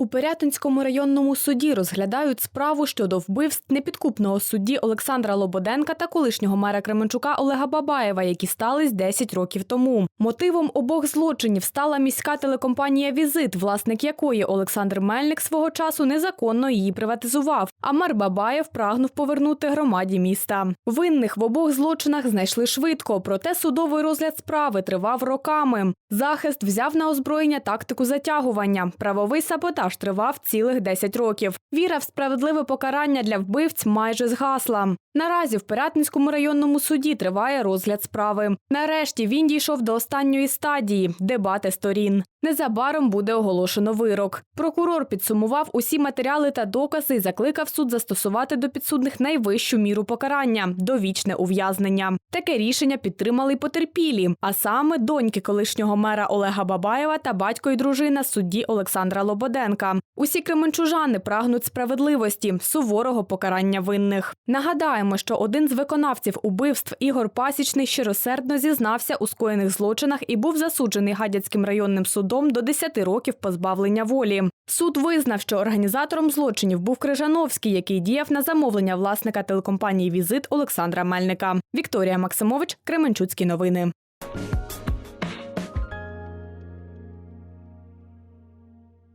У Пирятинському районному суді розглядають справу щодо вбивств непідкупного судді Олександра Лободенка та колишнього мера Кременчука Олега Бабаєва, які стались 10 років тому. Мотивом обох злочинів стала міська телекомпанія Візит, власник якої Олександр Мельник свого часу незаконно її приватизував. А мер Бабаєв прагнув повернути громаді міста. Винних в обох злочинах знайшли швидко, проте судовий розгляд справи тривав роками. Захист взяв на озброєння тактику затягування. Правовий саботаж тривав цілих 10 років. Віра в справедливе покарання для вбивць майже згасла. Наразі в Пиратинському районному суді триває розгляд справи. Нарешті він дійшов до останньої стадії дебати сторін. Незабаром буде оголошено вирок. Прокурор підсумував усі матеріали та докази і закликав суд застосувати до підсудних найвищу міру покарання довічне ув'язнення. Таке рішення підтримали й потерпілі, а саме доньки колишнього мера Олега Бабаєва та батько і дружина судді Олександра Лободенка. Усі кременчужани прагнуть справедливості, суворого покарання винних. Нагадаємо, що один з виконавців убивств Ігор Пасічний щиросердно зізнався у скоєних злочинах і був засуджений Гадяцьким районним судом до 10 років позбавлення волі. Суд визнав, що організатором злочинів був Крижановський, який діяв на замовлення власника телекомпанії Візит Олександра Мельника. Вікторія Максимович, Кременчуцькі новини.